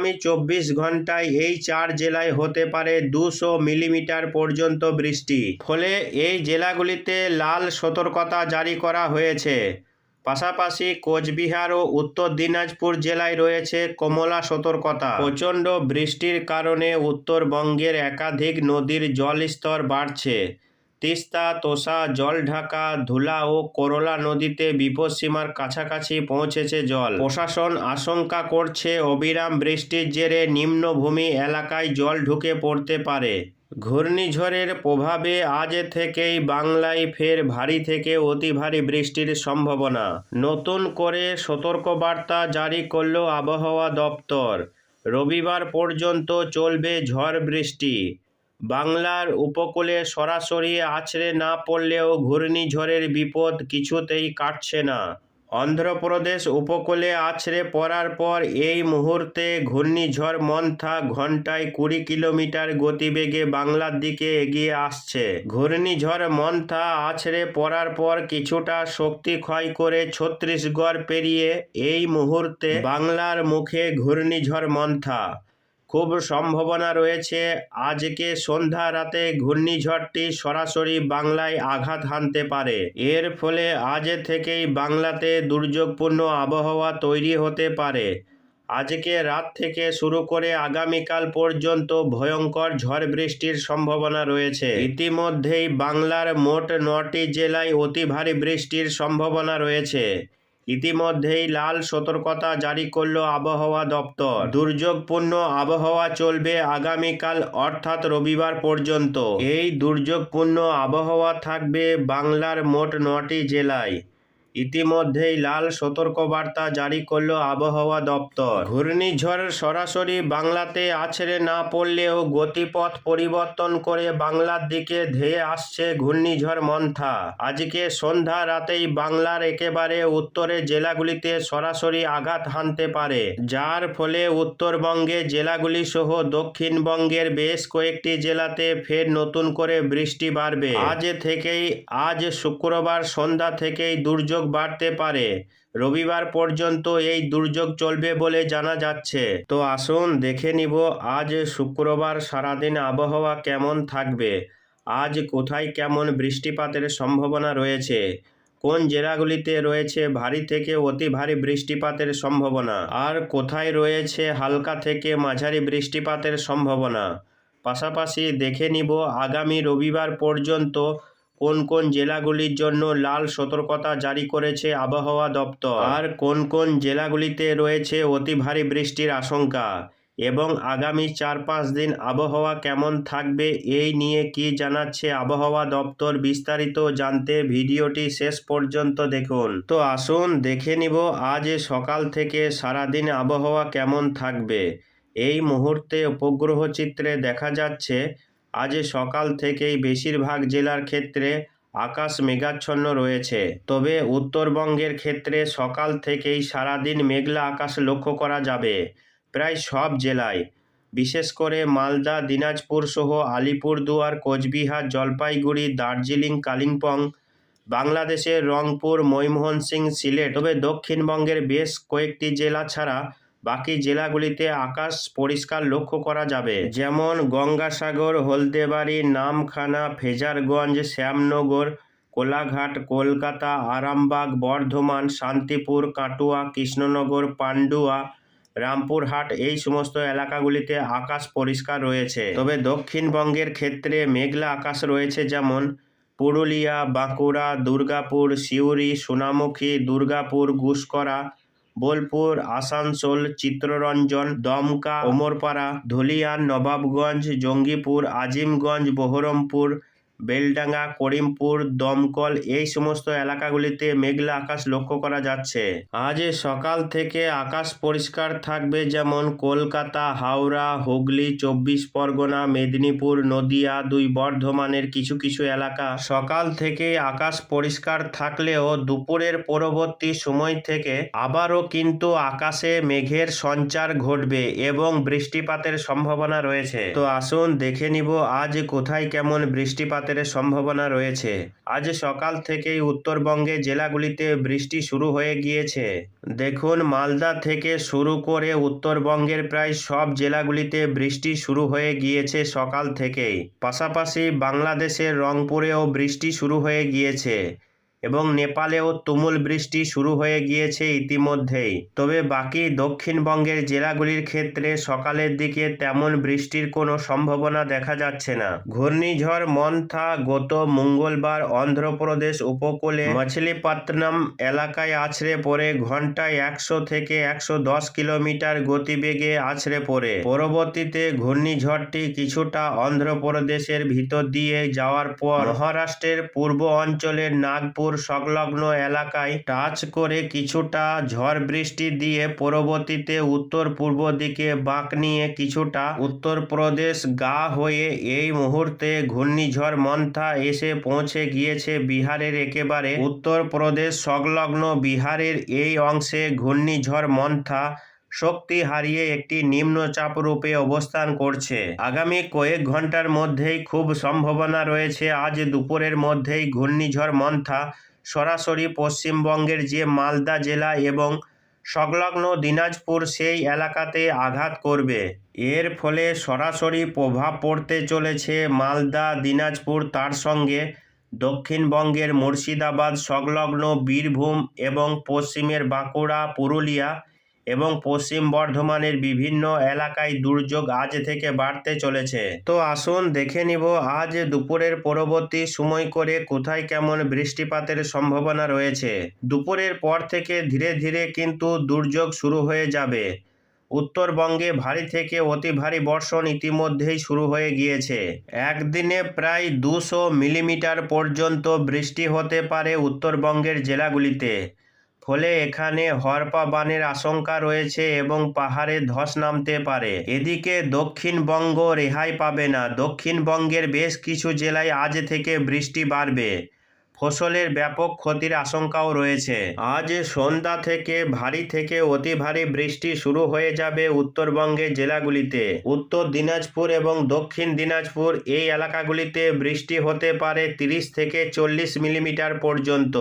আগামী চব্বিশ ঘন্টায় এই চার জেলায় হতে পারে দুশো মিলিমিটার পর্যন্ত বৃষ্টি। ফলে এই জেলাগুলিতে লাল সতর্কতা জারি করা হয়েছে। পাশাপাশি কোচবিহার ও উত্তর দিনাজপুর জেলায় রয়েছে কমলা সতর্কতা। প্রচণ্ড বৃষ্টির কারণে উত্তরবঙ্গের একাধিক নদীর জলস্তর বাড়ছে। তিস্তা, তোষা জলঢাকা ধুলা ও করলা নদীতে বিপদসীমার কাছাকাছি পৌঁছেছে জল। প্রশাসন আশঙ্কা করছে অবিরাম বৃষ্টির জেরে নিম্নভূমি এলাকায় জল ঢুকে পড়তে পারে। ঘূর্ণিঝড়ের প্রভাবে আজ থেকেই বাংলায় ফের ভারী থেকে অতি ভারী বৃষ্টির সম্ভাবনা। নতুন করে সতর্কবার্তা জারি করল আবহাওয়া দপ্তর। রবিবার পর্যন্ত চলবে ঝড় বৃষ্টি। বাংলার উপকূলে সরাসরি আছড়ে না পড়লেও ঘূর্ণিঝড়ের বিপদ কিছুতেই কাটছে না। অন্ধ্রপ্রদেশ উপকূলে আছড়ে পড়ার পর এই মুহূর্তে ঘূর্ণিঝড় মন্থা ঘন্টায় কুড়ি কিলোমিটার গতিবেগে বাংলার দিকে এগিয়ে আসছে। ঘূর্ণিঝড় মন্থা আছড়ে পড়ার পর কিছুটা শক্তি ক্ষয় করে ছত্তিশগড় পেরিয়ে এই মুহূর্তে বাংলার মুখে ঘূর্ণিঝড় মন্থা খুব সম্ভাবনা রয়েছে। আজকে সন্ধ্যা রাতে ঘূর্ণিঝড়টি সরাসরি বাংলায় আঘাত হানতে পারে। এর ফলে আজ থেকেই বাংলাতে দুর্যোগপূর্ণ আবহাওয়া তৈরি হতে পারে। আজকে রাত থেকে শুরু করে আগামীকাল পর্যন্ত ভয়ঙ্কর ঝড় বৃষ্টির সম্ভাবনা রয়েছে। ইতিমধ্যেই বাংলার মোট নটি জেলায় অতি ভারী বৃষ্টির সম্ভাবনা রয়েছে। ইতিমধ্যেই লাল সতর্কতা জারি করল আবহাওয়া দপ্তর। দুর্যোগপূর্ণ আবহাওয়া চলবে আগামীকাল, অর্থাৎ রবিবার পর্যন্ত। এই দুর্যোগপূর্ণ আবহাওয়া থাকবে বাংলার মোট নটি জেলায়। ইতিমধ্যেই লাল সতর্কবার্তা জারি করল আবহাওয়া দপ্তর। ঘূর্ণিঝড় সরাসরি বাংলাতে আছড়ে না পড়লেও গতিপথ পরিবর্তন করে বাংলার দিকে ধেয়ে আসছে ঘূর্ণিঝড় মন্থা। আজকে সন্ধ্যা রাতেই বাংলার একেবারে উত্তরে জেলাগুলিতে সরাসরি আঘাত হানতে পারে। যার ফলে উত্তরবঙ্গে জেলাগুলি সহ দক্ষিণবঙ্গের বেশ কয়েকটি জেলাতে ফের নতুন করে বৃষ্টি বাড়বে। আজ থেকেই, আজ শুক্রবার সন্ধ্যা থেকেই দুর্যোগ বাড়তে পারে। রবিবার পর্যন্ত এই দুর্যোগ চলবে বলে জানা যাচ্ছে। তো আসুন দেখে নিব, আজ শুক্রবার সারাদিন আবহাওয়া কেমন থাকবে? আজ কোথায় কেমন বৃষ্টিপাতের সম্ভাবনা রয়েছে? কোন জেলাগুলিতে রয়েছে ভারী থেকে অতি ভারী বৃষ্টিপাতের সম্ভাবনা? আর কোথায় রয়েছে হালকা থেকে মাঝারি বৃষ্টিপাতের সম্ভাবনা? পাশাপাশি দেখে নিব, আগামী রবিবার পর্যন্ত কোন কোন জেলাগুলির জন্য লাল সতর্কতা জারি করেছে আবহাওয়া দপ্তর? আর কোন কোন জেলাগুলিতে রয়েছে অতি ভারী বৃষ্টির আশঙ্কা? এবং আগামী চার পাঁচ দিন আবহাওয়া কেমন থাকবে এই নিয়ে কি জানাচ্ছে আবহাওয়া দপ্তর বিস্তারিত জানতে ভিডিওটি শেষ পর্যন্ত দেখুন। তো আসুন দেখে নিব আজ সকাল থেকে সারাদিন আবহাওয়া কেমন থাকবে। এই মুহূর্তে উপগ্রহ চিত্রে দেখা যাচ্ছে আজ সকাল থেকেই বেশিরভাগ জেলার ক্ষেত্রে আকাশ মেঘাচ্ছন্ন রয়েছে। তবে উত্তরবঙ্গের ক্ষেত্রে সকাল থেকেই সারাদিন মেঘলা আকাশ লক্ষ্য করা যাবে প্রায় সব জেলায়। বিশেষ করে মালদা, দিনাজপুর সহ আলিপুরদুয়ার, কোচবিহার, জলপাইগুড়ি, দার্জিলিং, কালিম্পং, বাংলাদেশের রংপুর, ময়মনসিংহ, সিলেট, তবে দক্ষিণবঙ্গের বেশ কয়েকটি জেলা ছাড়া বাকি জেলাগুলিতে আকাশ পরিষ্কার লক্ষ্য করা যাবে। যেমন গঙ্গাসাগর, হলদেবাড়ি, নামখানা, ফেজারগঞ্জ, শ্যামনগর, কোলাঘাট, কলকাতা, আরামবাগ, বর্ধমান, শান্তিপুর, কাটুয়া, কৃষ্ণনগর, পান্ডুয়া, রামপুরহাট এই সমস্ত এলাকাগুলিতে আকাশ পরিষ্কার রয়েছে। তবে দক্ষিণবঙ্গের ক্ষেত্রে মেঘলা আকাশ রয়েছে যেমন পুরুলিয়া, বাঁকুড়া, দুর্গাপুর, সিউড়ি, সোনামুখী, দুর্গাপুর গুসকরা বোলপুর আসানসোল চিত্ররঞ্জন দমকা ওমরপাড়া ধুলিয়ান নবাবগঞ্জ জঙ্গিপুর আজিমগঞ্জ বহরমপুর বেলডাঙ্গা, করিমপুর, দমকল এই সমস্ত এলাকাগুলিতে মেঘলা আকাশ লক্ষ্য করা যাচ্ছে। আজ সকাল থেকে আকাশ পরিষ্কার থাকবে যেমন কলকাতা, হাওড়া, হুগলি, চব্বিশ পরগনা, মেদিনীপুর, নদিয়া, দুই বর্ধমানের কিছু কিছু এলাকা। সকাল থেকে আকাশ পরিষ্কার থাকলেও দুপুরের পরবর্তী সময় থেকে আবারও কিন্তু আকাশে মেঘের সঞ্চার ঘটবে এবং বৃষ্টিপাতের সম্ভাবনা রয়েছে। তো আসুন দেখে নিব আজ কোথায় কেমন বৃষ্টিপাতের বৃষ্টিপাতের সম্ভাবনা রয়েছে। আজ সকাল থেকেই উত্তরবঙ্গে জেলাগুলিতে বৃষ্টি শুরু হয়ে গিয়েছে। দেখুন, মালদা থেকে শুরু করে উত্তরবঙ্গের প্রায় সব জেলাগুলিতে বৃষ্টি শুরু হয়ে গিয়েছে সকাল থেকেই। পাশাপাশি বাংলাদেশের রংপুরেও বৃষ্টি শুরু হয়ে গিয়েছে। এবং নেপালেও তুমুল বৃষ্টি শুরু হয়ে গিয়েছে ইতিমধ্যেই। তবে বাকি দক্ষিণবঙ্গের জেলাগুলির ক্ষেত্রে সকালের দিকে তেমন বৃষ্টির কোনো সম্ভাবনা দেখা যাচ্ছে না। ঘূর্ণিঝড় মন্থা গত মঙ্গলবার অন্ধ্রপ্রদেশ উপকূলে মছলিপত্তনম এলাকায় আছড়ে পড়ে, ঘন্টায় একশো থেকে একশো দশ কিলোমিটার গতিবেগে আছড়ে পড়ে। পরবর্তীতে ঘূর্ণিঝড়টি কিছুটা অন্ধ্রপ্রদেশের ভিতর দিয়ে যাওয়ার পর মহারাষ্ট্রের পূর্ব অঞ্চলের নাগপুর সংলগ্ন এলাকায় টাচ করে কিছুটা ঝড় বৃষ্টি দিয়ে পরবর্তীতে উত্তর পূর্ব দিকে বাঁক নিয়ে কিছুটা উত্তরপ্রদেশ গা হয়ে এই মুহূর্তে ঘূর্ণিঝড় মন্থা এসে পৌঁছে গিয়েছে বিহারের একেবারে উত্তরপ্রদেশ সংলগ্ন বিহারের এই অংশে ঘূর্ণিঝড় মন্থা শক্তি হারিয়ে একটি নিম্নচাপ রূপে অবস্থান করছে। আগামী কয়েক ঘণ্টার মধ্যেই খুব সম্ভাবনা রয়েছে আজ দুপুরের মধ্যেই ঘূর্ণিঝড় মন্থা সরাসরি পশ্চিমবঙ্গের যে মালদা জেলা এবং সংলগ্ন দিনাজপুর সেই এলাকাতে আঘাত করবে। এর ফলে সরাসরি প্রভাব পড়তে চলেছে মালদা, দিনাজপুর, তার সঙ্গে দক্ষিণবঙ্গের মুর্শিদাবাদ, সংলগ্ন বীরভূম এবং পশ্চিমের বাঁকুড়া, পুরুলিয়া এবং পশ্চিম বর্ধমানের বিভিন্ন এলাকায় দুর্যোগ আজ থেকে বাড়তে চলেছে। তো আসুন দেখে নিব, আজ দুপুরের পরবর্তী সময় করে কোথায় কেমন বৃষ্টিপাতের সম্ভাবনা রয়েছে। দুপুরের পর থেকে ধীরে ধীরে কিন্তু দুর্যোগ শুরু হয়ে যাবে। উত্তরবঙ্গে ভারী থেকে অতি ভারী বর্ষণ ইতিমধ্যেই শুরু হয়ে গিয়েছে। একদিনে প্রায় দুশো মিলিমিটার পর্যন্ত বৃষ্টি হতে পারে উত্তরবঙ্গের জেলাগুলিতে। ফলে এখানে হরপা বানের আশঙ্কা রয়েছে এবং পাহাড়ে ধস নামতে পারে। এদিকে দক্ষিণবঙ্গ রেহাই পাবে না। দক্ষিণবঙ্গের বেশ কিছু জেলায় আজ থেকে বৃষ্টি বাড়বে। ফসলের ব্যাপক ক্ষতির আশঙ্কাও রয়েছে। আজ সন্ধ্যা থেকে ভারী থেকে অতি ভারী বৃষ্টি শুরু হয়ে যাবে উত্তরবঙ্গের জেলাগুলিতে। উত্তর দিনাজপুর এবং দক্ষিণ দিনাজপুর এই এলাকাগুলিতে বৃষ্টি হতে পারে তিরিশ থেকে চল্লিশ মিলিমিটার পর্যন্ত।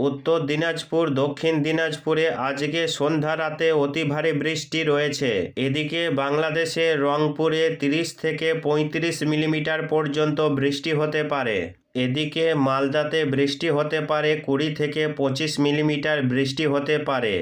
উত্তর দিনাজপুর, দক্ষিণ দিনাজপুরে আজকে সন্ধ্যা রাতে অতি ভারী বৃষ্টি রয়েছে। এদিকে বাংলাদেশে রংপুরে তিরিশ থেকে পঁয়ত্রিশ মিলিমিটার পর্যন্ত বৃষ্টি হতে পারে। এদিকে মালদাতে বৃষ্টি হতে পারে কুড়ি থেকে পঁচিশ মিলিমিটার বৃষ্টি হতে পারে।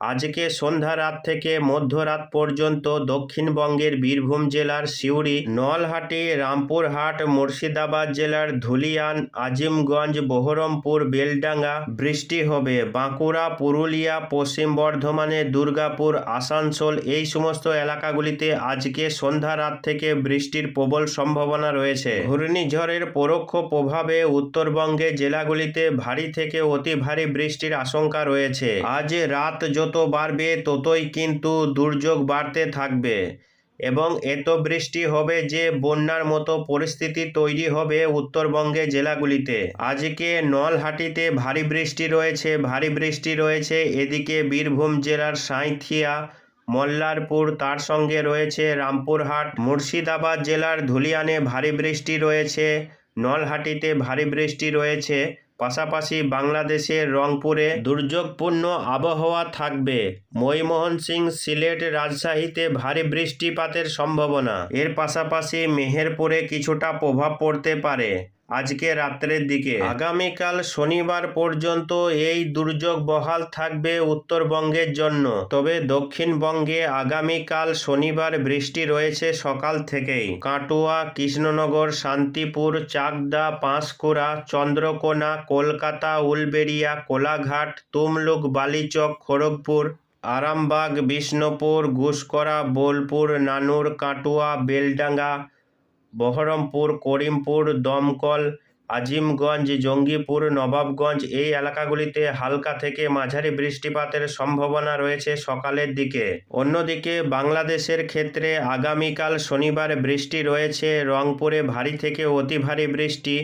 আজকে সন্ধ্যা রাত থেকে মধ্যরাত পর্যন্ত দক্ষিণবঙ্গের বীরভূম জেলার সিউড়ি, নলহাটি, রামপুরহাট, মুর্শিদাবাদ জেলার ধুলিয়ান, আজিমগঞ্জ, বহরমপুর, বেলডাঙ্গা বৃষ্টি হবে। বাঁকুড়া, পুরুলিয়া, পশ্চিম বর্ধমানে দুর্গাপুর, আসানসোল এই সমস্ত এলাকাগুলিতে আজকে সন্ধ্যা রাত থেকে বৃষ্টির প্রবল সম্ভাবনা রয়েছে। ঘূর্ণিঝড়ের পরোক্ষ প্রভাবে উত্তরবঙ্গে জেলাগুলিতে ভারী থেকে অতি ভারী বৃষ্টির আশঙ্কা রয়েছে। আজ রাত যত বাড়বে, ততই কিন্তু দুর্যোগ বাড়তে থাকবে। এবং এত বৃষ্টি হবে যে বন্যার মতো পরিস্থিতি তৈরি হবে উত্তরবঙ্গে জেলাগুলিতে। আজকে নলহাটিতে ভারী বৃষ্টি রয়েছে, ভারী বৃষ্টি রয়েছে। এদিকে বীরভূম জেলার সাঁইথিয়া, মল্লারপুর, তার সঙ্গে রয়েছে রামপুরহাট, মুর্শিদাবাদ জেলার ধুলিয়ানে ভারী বৃষ্টি রয়েছে, নলহাটিতে ভারী বৃষ্টি রয়েছে। পাশাপাশি বাংলাদেশের রংপুরে দুর্যোগপূর্ণ আবহাওয়া থাকবে। ময়মোহন সিং সিলেট রাজশাহীতে ভারী বৃষ্টিপাতের সম্ভাবনা। এর পাশাপাশি মেহেরপুরে কিছুটা প্রভাব পড়তে পারে। আজকে রাত্রের দিকে। আগামীকাল শনিবার পর্যন্ত এই দুর্যোগ বহাল থাকবে উত্তরবঙ্গের জন্য। তবে দক্ষিণবঙ্গে আগামীকাল শনিবার বৃষ্টি রয়েছে সকাল থেকেই। কাটোয়া, কৃষ্ণনগর, শান্তিপুর, চাকদা, পাঁশকুড়া, চন্দ্রকোনা, কলকাতা, উলবেড়িয়া, কোলাঘাট, তুমলুক, বালিচক, খড়গপুর, আরামবাগ, বিষ্ণুপুর, ঘুষকরা, বোলপুর, নানুর, কাটোয়া, বেলডাঙ্গা বহরমপুর, করিমপুর, দমকল, আজিমগঞ্জ, জঙ্গিপুর, নবাবগঞ্জ এই এলাকাগুলিতে হালকা থেকে মাঝারি বৃষ্টিপাতের সম্ভাবনা রয়েছে সকালের দিকে। অন্যদিকে বাংলাদেশের ক্ষেত্রে আগামীকাল শনিবার বৃষ্টি রয়েছে, রংপুরে ভারী থেকে অতি ভারী বৃষ্টি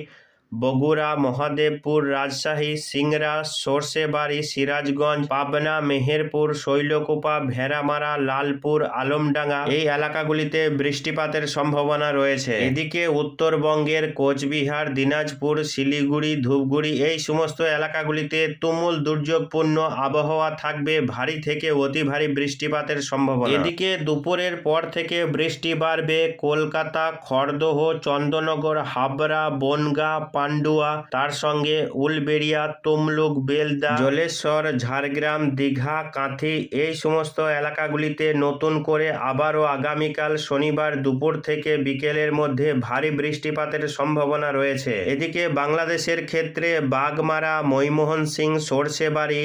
বগুড়া, মহাদেবপুর, রাজশাহী, সিংড়া, সরষেবাড়ি, সিরাজগঞ্জ, পাবনা, মেহেরপুর, শৈলকুপা, ভেড়ামারা, লালপুর, আলমডাঙ্গা এই এলাকাগুলিতে বৃষ্টিপাতের সম্ভাবনা রয়েছে। এদিকে উত্তরবঙ্গের কোচবিহার, দিনাজপুর, শিলিগুড়ি, ধূপগুড়ি এই সমস্ত এলাকাগুলিতে তুমুল দুর্যোগপূর্ণ আবহাওয়া থাকবে। ভারী থেকে অতি ভারী বৃষ্টিপাতের সম্ভাবনা। এদিকে দুপুরের পর থেকে বৃষ্টি বাড়বে। কলকাতা, খড়দহ, চন্দননগর, হাবড়া, বনগা পান্ডুয়া তার সঙ্গে উলবেড়িয়া, তমলুক, বেলদা, জলেশ্বর, ঝাড়গ্রাম, দীঘা, কাঁথি এই সমস্ত এলাকাগুলিতে নতুন করে আবারও আগামীকাল শনিবার দুপুর থেকে বিকেলের মধ্যে ভারী বৃষ্টিপাতের সম্ভাবনা রয়েছে। এদিকে বাংলাদেশের ক্ষেত্রে বাগমারা, ময়মোহন সিং সরষেবাড়ি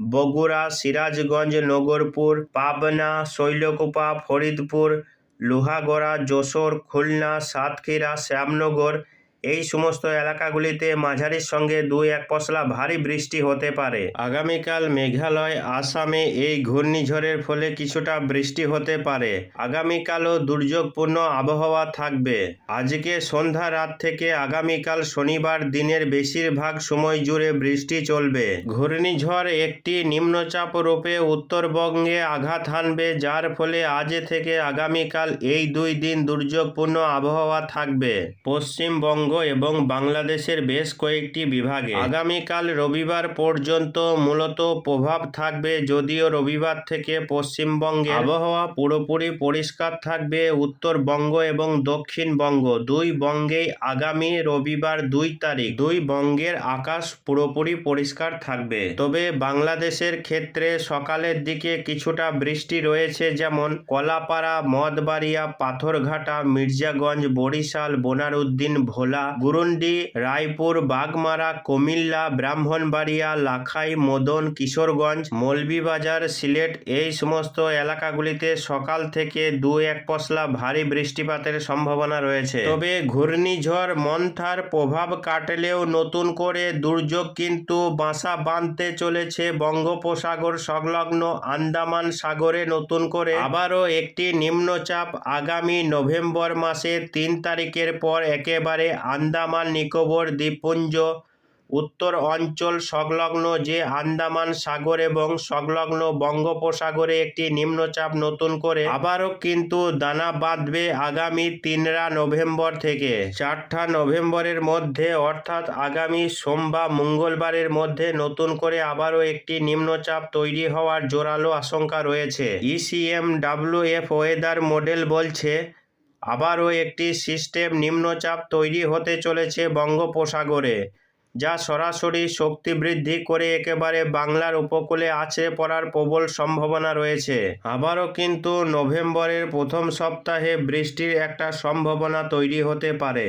বগুড়া, সিরাজগঞ্জ, নগরপুর, পাবনা, শৈলকুপা, ফরিদপুর, লোহাগড়া, যশোর, খুলনা, সাতক্ষীরা, শ্যামনগর এই সমস্ত এলাকাগুলিতে মাঝারির সঙ্গে দুই এক পশলা ভারী বৃষ্টি হতে পারে। আগামীকাল মেঘালয়, আসামে এই ঘূর্ণিঝড়ের ফলে কিছুটা বৃষ্টি হতে পারে। আগামীকালও দুর্যোগপূর্ণ আবহাওয়া থাকবে। আজকে সন্ধ্যা রাত থেকে আগামীকাল শনিবার দিনের বেশিরভাগ সময় জুড়ে বৃষ্টি চলবে। ঘূর্ণিঝড় একটি নিম্নচাপ রূপে উত্তরবঙ্গে আঘাত হানবে, যার ফলে আজ থেকে আগামীকাল এই দুই দিন দুর্যোগপূর্ণ আবহাওয়া থাকবে। পশ্চিমবঙ্গ এবং বাংলাদেশের বেশ কয়েকটি বিভাগে। আগামীকাল রবিবার পর্যন্ত মূলত প্রভাব থাকবে যদিও রবিবার থেকে পশ্চিমবঙ্গে আবহাওয়া পুরোপুরি পরিষ্কার থাকবে উত্তরবঙ্গ এবং দক্ষিণবঙ্গ। দুই বঙ্গেই আগামী রবিবার দুই তারিখ, দুই বঙ্গের আকাশ পুরোপুরি পরিষ্কার থাকবে। তবে বাংলাদেশের ক্ষেত্রে সকালের দিকে কিছুটা বৃষ্টি রয়েছে যেমন কলাপাড়া, মদবাড়িয়া, পাথরঘাটা, মির্জাগঞ্জ, বরিশাল, বোনারউদ্দিন, ভোলা গুরুন্ডি রায়পুর, বাগমারা, কুমিল্লা, ব্রাহ্মণবাড়িয়া, লাখাই, মদন, কিশোরগঞ্জ, মৌলভীবাজার, সিলেট এই সমস্ত এলাকাগুলিতে সকাল থেকে দু এক পশলা ভারী বৃষ্টিপাতের সম্ভাবনা রয়েছে। তবে ঘূর্ণিঝড় মন্থার প্রভাব কাটলেও নতুন করে দুর্যোগ কিন্তু বাসা বাঁধতে চলেছে বঙ্গোপসাগর সংলগ্ন আন্দামান সাগরে নতুন করে। আবারও একটি নিম্নচাপ আগামী নভেম্বর মাসের তিন তারিখের পর একেবারে আন্দামান, নিকোবর, দ্বীপপুঞ্জ উত্তর অঞ্চল সংলগ্ন যে আন্দামান সাগর এবং সংলগ্ন বঙ্গোপসাগরে একটি নিম্নচাপ নতুন করে, আবারও কিন্তু দানা বাঁধবে আগামী তিনরা নভেম্বর থেকে। চারটা নভেম্বরের মধ্যে, অর্থাৎ আগামী সোমবার, মঙ্গলবারের মধ্যে নতুন করে আবারও একটি নিম্নচাপ তৈরি হওয়ার জোরালো আশঙ্কা রয়েছে। ইসিএম ডাব্লিউএফ ওয়েদার মডেল বলছে আবারও একটি সিস্টেম নিম্নচাপ তৈরি হতে চলেছে বঙ্গোপসাগরে, যা সরাসরি শক্তি বৃদ্ধি করে একেবারে বাংলার উপকূলে আছড়ে পড়ার প্রবল সম্ভাবনা রয়েছে। আবারও কিন্তু নভেম্বরের প্রথম সপ্তাহে বৃষ্টির একটা সম্ভাবনা তৈরি হতে পারে।